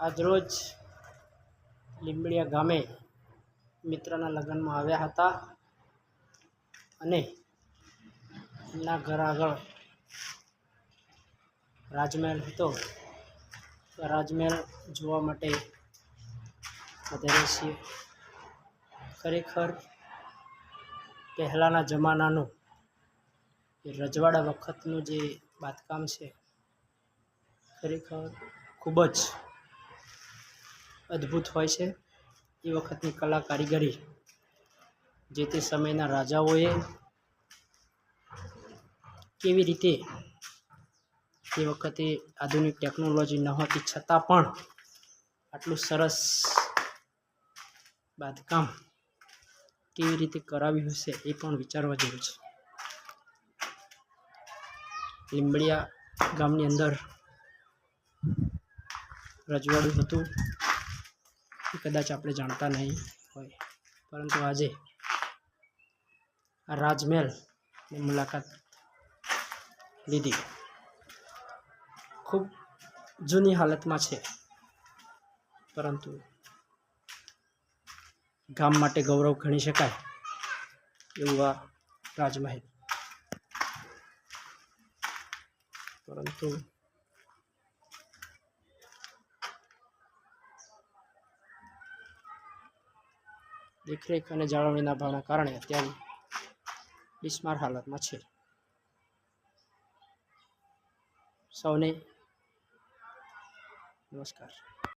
આજરોજ લીંબડિયા ગામે મિત્રના લગ્નમાં આવ્યા હતા અને એમના ઘર આગળ રાજમહેલ હતો. રાજમહેલ જોવા માટે વધારે છીએ. ખરેખર પહેલાંના જમાનાનું રજવાડા વખતનું જે બાંધકામ છે, ખરેખર ખૂબ જ અદ્ભુત હોય છે. એ વખતની કલા કારીગરી જે તે સમયના રાજાઓએ કેવી રીતે તે વખતે આધુનિક ટેકનોલોજી ન હતી, છતાં પણ આટલું સરસ બાંધકામ કેવી રીતે કરાવ્યું હશે એ પણ વિચારવા જેવું છે. લીંબડિયા ગામની અંદર રજવાડું હતું. કદાચ આપણે જાણતા નહીં હોય. પરંતુ આજે આ રાજમહેલની મુલાકાત લીધી. ખૂબ જૂની હાલતમાં છે. પરંતુ ગામ માટે ગૌરવ ગણી શકાય એવું આ રાજમહેલ. પરંતુ દેખરેખ અને જાળવણીના અભાવના કારણે અત્યારે બિસ્માર હાલતમાં છે. સૌને નમસ્કાર.